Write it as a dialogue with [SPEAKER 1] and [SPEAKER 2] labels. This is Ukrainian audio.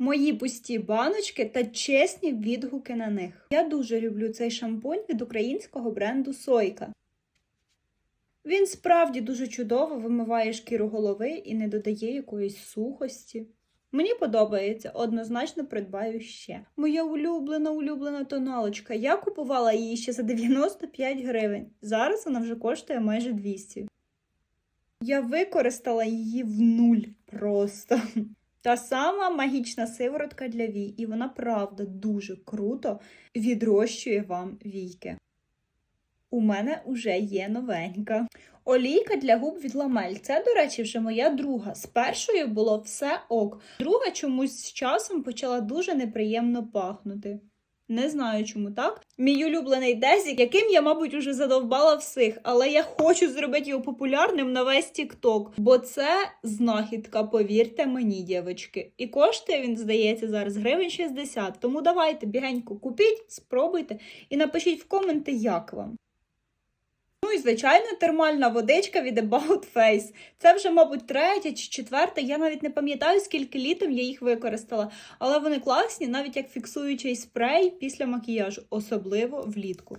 [SPEAKER 1] Мої пусті баночки та чесні відгуки на них. Я дуже люблю цей шампунь від українського бренду Сойка. Він справді дуже чудово вимиває шкіру голови і не додає якоїсь сухості. Мені подобається, однозначно придбаю ще. Моя улюблена улюблена тоналочка. Я купувала її ще за 95 гривень. Зараз вона вже коштує майже 200. Я використала її в нуль просто. Та сама магічна сиворотка для вій, і вона правда дуже круто відрощує вам війки. У мене вже є новенька. Олійка для губ від ламель. Це, до речі, вже моя друга. З першою було все ок. Друга чомусь з часом почала дуже неприємно пахнути. Не знаю, чому так. Мій улюблений Дезік, яким я, мабуть, уже задовбала всіх, але я хочу зробити його популярним на весь Тікток, бо це знахідка, повірте мені, дівчатки. І коштує він, здається, зараз гривень 60. Тому давайте бігенько купіть, спробуйте і напишіть в коменти, як вам. Ну і звичайно, термальна водичка від About Face. Це вже, мабуть, третя чи четверта. Я навіть не пам'ятаю, скільки літом я їх використала, але вони класні, навіть як фіксуючий спрей після макіяжу, особливо влітку.